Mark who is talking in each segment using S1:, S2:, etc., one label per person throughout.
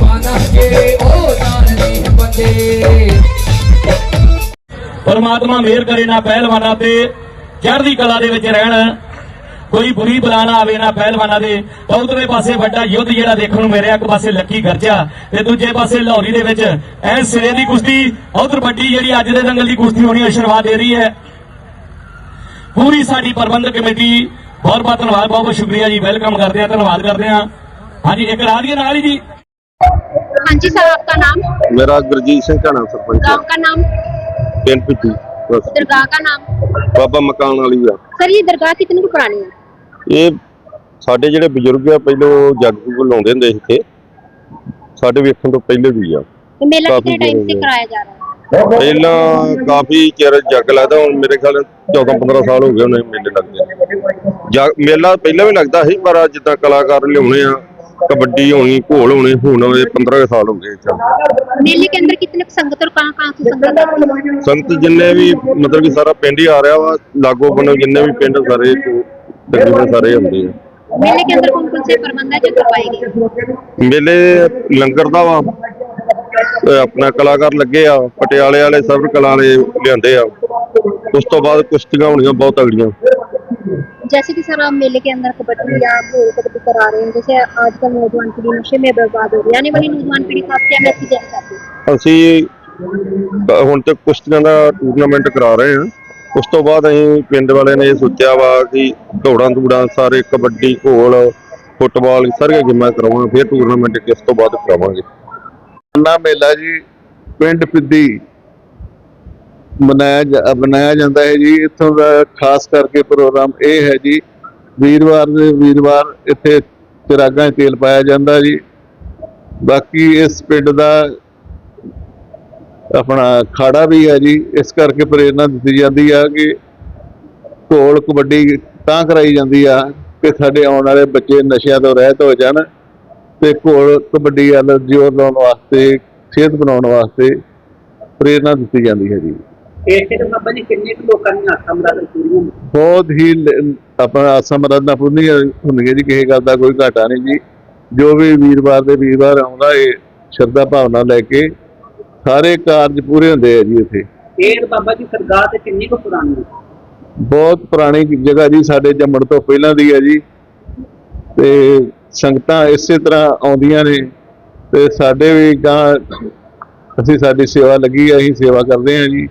S1: ਕਰਨ ਉਹ ਜਾਣਦੇ ਬੰਦੇ।
S2: ਪਰਮਾਤਮਾ ਮਿਹਰ ਕਰੇ ਨਾ ਪਹਿਲਵਾਨਾਂ ਤੇ, ਚੜ੍ਹਦੀ ਕਲਾ ਦੇ ਵਿੱਚ ਰਹਿਣ। ਕੋਈ ਬੁਰੀ ਬਲਾ ਨਾ ਆਵੇ ਨਾ ਪਹਿਲਵਾਨਾਂ ਦੇ। ਤਾਂ ਪਾਸੇ ਵੱਡਾ ਯੁੱਧ ਜਿਹੜਾ ਦੇਖਣ ਨੂੰ ਮਿਲਿਆ ਇੱਕ ਪਾਸੇ ਲੱਕੀ ਗਰਜਾ ਤੇ ਦੂਜੇ ਪਾਸੇ ਲਾਹੌਰੀ ਦੇ ਵਿੱਚ। ਐ ਸਿਰੇ ਦੀ ਕੁਸ਼ਤੀ, ਉਧਰ ਵੱਡੀ ਜਿਹੜੀ ਅੱਜ ਦੇ ਦੰਗਲ ਦੀ ਕੁਸ਼ਤੀ ਹੋਣੀ ਸ਼ੁਰੂਆਤ ਦੇ ਰਹੀ ਹੈ। ਪੂਰੀ ਸਾਡੀ ਪ੍ਰਬੰਧਕ ਕਮੇਟੀ, ਬਹੁਤ ਬਹੁਤ ਧੰਨਵਾਦ, ਬਹੁਤ ਬਹੁਤ ਸ਼ੁਕਰੀਆ ਜੀ, ਵੈਲਕਮ ਕਰਦੇ ਆ ਧੰਨਵਾਦ ਕਰਦੇ ਆ ਹਾਂਜੀ, ਇੱਕ ਰਾਤ ਦੀ ਨਾਲ ਹੀ ਜੀ।
S3: हाँ जी सर आपका नाम
S4: मेरा गुरजीत सिंह का नाम सरपंच है
S3: गांव का नाम
S4: पिंड पिट्टी बस
S3: दरगाह का नाम
S4: ਬਾਬਾ ਮਕਾਨ ਵਾਲੀ ਆ
S3: सर ये दरगाह कितनी को पुरानी है
S4: ਇਹ ਸਾਡੇ ਜਿਹੜੇ ਬਜ਼ੁਰਗ ਆ ਪਹਿਲੋਂ ਜੱਗ ਜੁਗ ਲਾਉਂਦੇ ਹੁੰਦੇ ਸੀ ਇੱਥੇ ਸਾਡੇ ਵੇਖਣ ਤੋਂ ਪਹਿਲੇ ਵੀ ਆ
S3: ये मेला
S4: काफी
S3: कितने टाइम से
S4: पुरानी है।
S3: कराया जा रहा है
S4: ਪਹਿਲਾਂ ਕਾਫੀ ਚਿਰ ਜੱਗ ਲੱਗਦਾ ਹੁਣ ਮੇਰੇ ਖਿਆਲ 14 15 ਸਾਲ ਹੋ ਗਏ ਉਹਨੇ ਮੇਲੇ ਲੱਗਦੇ ਜੱਗ ਮੇਲਾ ਪਹਿਲਾਂ ਵੀ ਲੱਗਦਾ ਸੀ ਪਰ ਜਿੱਦਾਂ ਕਲਾਕਾਰ ਲਿਆਉਣੇ ਆ ਕਬੱਡੀ ਹੋਣੀ ਘੋਲ ਹੋਣੇ ਹੁਣ ਇਹ 15 ਕੁ ਸਾਲ ਹੋ ਗਏ ਚੱਲਦੇ
S3: मेले के अंदर कितने संगत और कहाँ कहाँ से संगत आती है?
S4: ਸੰਗਤ ਜਿੰਨੇ ਵੀ ਮਤਲਬ ਕਿ ਸਾਰਾ ਪਿੰਡ ਹੀ ਆ ਰਿਹਾ ਵਾ ਲਾਗੋ ਬੰਨੋ ਜਿੰਨੇ ਵੀ ਪਿੰਡ ਸਾਰੇ ਤਕਰੀਬਨ ਸਾਰੇ ਹੁੰਦੇ ਆ
S3: मेले के अंदर कौन कौन से प्रबंध है जो करवाए गए
S4: ਮੇਲੇ ਲੰਗਰ ਦਾ ਵਾ ਤੇ ਆਪਣਾ ਕਲਾਕਾਰ ਲੱਗੇ ਆ ਪਟਿਆਲੇ ਵਾਲੇ ਸਰਵ ਕਲਾ ਵਾਲੇ ਲਿਆਂਦੇ ਆ ਉਸ ਤੋਂ ਬਾਅਦ ਕੁਸ਼ਤੀਆਂ ਹੋਣੀਆਂ ਬਹੁਤ ਤਗੜੀਆਂ
S3: जैसे कि सर आप मेले के अंदर कबड्डी या घोड़ कबड्डी करा रहे हैं जैसे आजकल नौजवान पीढ़ी नशे में बर्बाद हो रही है आने वाली नौजवान पीढ़ी को आप क्या मैसेज देना चाहते हैं
S4: ਅਸੀਂ ਕ- ਹੁਣ ਤੇ ਕੁਸ਼ਤੀਆਂ ਦਾ ਟੂਰਨਾਮੈਂਟ ਕਰਾ ਰਹੇ ਹਾਂ ਉਸ ਤੋਂ ਬਾਅਦ ਅਸੀਂ ਪਿੰਡ ਵਾਲਿਆਂ ਨੇ ਇਹ ਸੋਚਿਆ ਵਾ ਕਿ ਦੌੜਾਂ ਦੂੜਾਂ ਸਾਰੇ ਕਬੱਡੀ ਘੋਲ ਫੁੱਟਬਾਲ ਸਾਰੀਆਂ ਗੇਮਾਂ ਕਰਾਵਾਂਗੇ ਫਿਰ ਟੂਰਨਾਮੈਂਟ ਕਿਸ ਤੋਂ ਬਾਅਦ ਕਰਾਵਾਂਗੇ
S5: ਨਾ ਮੇਲਾ ਜੀ ਪਿੰਡ ਪਿੱਦੀ ਮਨਾਇਆ ਜਾ- ਮਨਾਇਆ ਜਾਂਦਾ ਹੈ ਜੀ। ਇੱਥੋਂ ਦਾ ਖਾਸ ਕਰਕੇ ਪ੍ਰੋਗਰਾਮ ਇਹ ਹੈ ਜੀ, ਵੀਰਵਾਰ ਦੇ ਵੀਰਵਾਰ ਇੱਥੇ ਚਿਰਾਗਾਂ 'ਚ ਤੇਲ ਪਾਇਆ ਜਾਂਦਾ ਜੀ। ਬਾਕੀ ਇਸ ਪਿੰਡ ਦਾ ਆਪਣਾ ਖਾੜਾ ਵੀ ਹੈ ਜੀ। ਇਸ ਕਰਕੇ ਪ੍ਰੇਰਣਾ ਦਿੱਤੀ ਜਾਂਦੀ ਆ ਕਿ ਘੋਲ ਕਬੱਡੀ ਤਾਂ ਕਰਾਈ ਜਾਂਦੀ ਆ ਕਿ ਸਾਡੇ ਆਉਣ ਵਾਲੇ ਬੱਚੇ ਨਸ਼ਿਆਂ ਤੋਂ ਰਹਿਤ ਹੋ ਜਾਣ ਤੇ ਘੋਲ ਕਬੱਡੀ ਵੱਲ ਜ਼ੋਰ ਲਾਉਣ ਵਾਸਤੇ ਸਿਹਤ ਬਣਾਉਣ ਵਾਸਤੇ ਪ੍ਰੇਰਣਾ ਦਿੱਤੀ ਜਾਂਦੀ ਹੈ ਜੀ।
S6: ਇਸ ਤੇ ਬਾਬਾ ਜੀ ਕਿੰਨੇ ਕੁ ਲੋਕਾਂ ਦੀਆਂ ਆਸਾਂ ਮੁਰਾਦਾਂ ਪੂਰੀਆਂ ਨੇ?
S5: ਬਹੁਤ ਹੀ ਲ- ਆਪਣਾ ਆਸਾਂ ਮਰਾਦਾਂ ਪੂਰਨੀਆਂ ਹੁੰਦੀਆਂ ਜੀ ਕਿਸੇ ਗੱਲ ਦਾ ਕੋਈ ਘਾਟਾ ਨਹੀਂ ਜੀ। ਜੋ ਵੀ ਵੀਰਵਾਰ ਦੇ ਵੀਰਵਾਰ ਆਉਂਦਾ ਇਹ ਸ਼ਰਧਾ ਭਾਵਨਾ ਲੈ ਕੇ ਸਾਰੇ ਕਾਰਜ ਪੂਰੇ ਹੁੰਦੇ ਆ ਜੀ ਇੱਥੇ।
S6: ਇਹ ਬਾਬਾ ਜੀ ਸਰਕਾਰ ਤੇ ਕਿੰਨੀ ਕੁ ਪੁਰਾਣੀ ਹੈ?
S5: ਬਹੁਤ ਪੁਰਾਣੀ ਜਗ੍ਹਾ ਜੀ ਸਾਡੇ ਜੰਮਣ ਤੋਂ ਪਹਿਲਾਂ ਦੀ ਹੈ ਜੀ। ਤੇ ਸੰਗਤਾਂ ਇਸੇ ਤਰ੍ਹਾਂ ਆਉਂਦੀਆਂ ਨੇ। ਤੇ ਸਾਡੇ ਵੀ ਗਾਂ ਅਸੀਂ ਸਾਡੀ ਸੇਵਾ ਲੱਗੀ ਹੈ ਅਸੀਂ ਸੇਵਾ ਕਰਦੇ ਹਾਂ ਜੀ।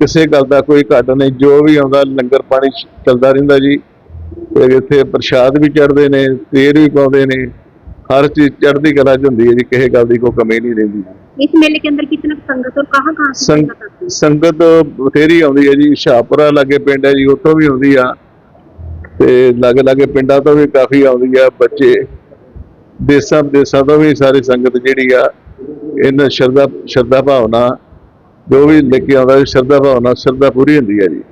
S5: ਕਿਸੇ ਗੱਲ ਦਾ ਕੋਈ ਘਾਟ ਨਹੀਂ ਜੋ ਵੀ ਆਉਂਦਾ ਲੰਗਰ ਪਾਣੀ ਚੱਲਦਾ ਰਹਿੰਦਾ ਜੀ। ਫਿਰ ਇੱਥੇ ਪ੍ਰਸ਼ਾਦ ਵੀ ਚੜਦੇ ਨੇ ਤੇਰ ਵੀ ਪਾਉਂਦੇ ਨੇ ਹਰ ਚੀਜ਼ ਚੜ੍ਹਦੀ ਕਲਾ 'ਚ ਹੁੰਦੀ ਹੈ ਜੀ ਕਿਸੇ ਗੱਲ ਦੀ ਕੋਈ ਕਮੀ ਨਹੀਂ ਰਹਿੰਦੀ।
S3: ਇਸ ਮੇਲੇ ਕੇ ਅੰਦਰ ਕਿਤਨਾ
S5: ਸੰਗਤ
S3: ਔਰ ਕਹਾਂ ਕਹਾਂ
S5: ਸੰਗਤ ਬਥੇਰੀ ਆਉਂਦੀ ਹੈ ਜੀ ਸ਼ਾਹਪੁਰਾ ਲਾਗੇ ਪਿੰਡ ਹੈ ਜੀ ਉੱਥੋਂ ਵੀ ਆਉਂਦੀ ਆ। ਤੇ ਲਾਗੇ ਲਾਗੇ ਪਿੰਡਾਂ ਤੋਂ ਵੀ ਕਾਫੀ ਆਉਂਦੀ ਆ ਬੱਚੇ ਦੇਸਾਂ ਵਿਦੇਸਾਂ ਤੋਂ ਵੀ ਸਾਰੀ ਸੰਗਤ ਜਿਹੜੀ ਆ ਇਹਨਾਂ ਸ਼ਰਧਾ ਸ਼ਰਧਾ ਭਾਵਨਾ ਜੋ ਵੀ ਲੈ ਕੇ ਆਉਂਦਾ ਸ਼ਰਧਾ ਭਾਵਨਾ ਸ਼ਰਧਾ ਪੂਰੀ ਹੁੰਦੀ ਹੈ ਜੀ।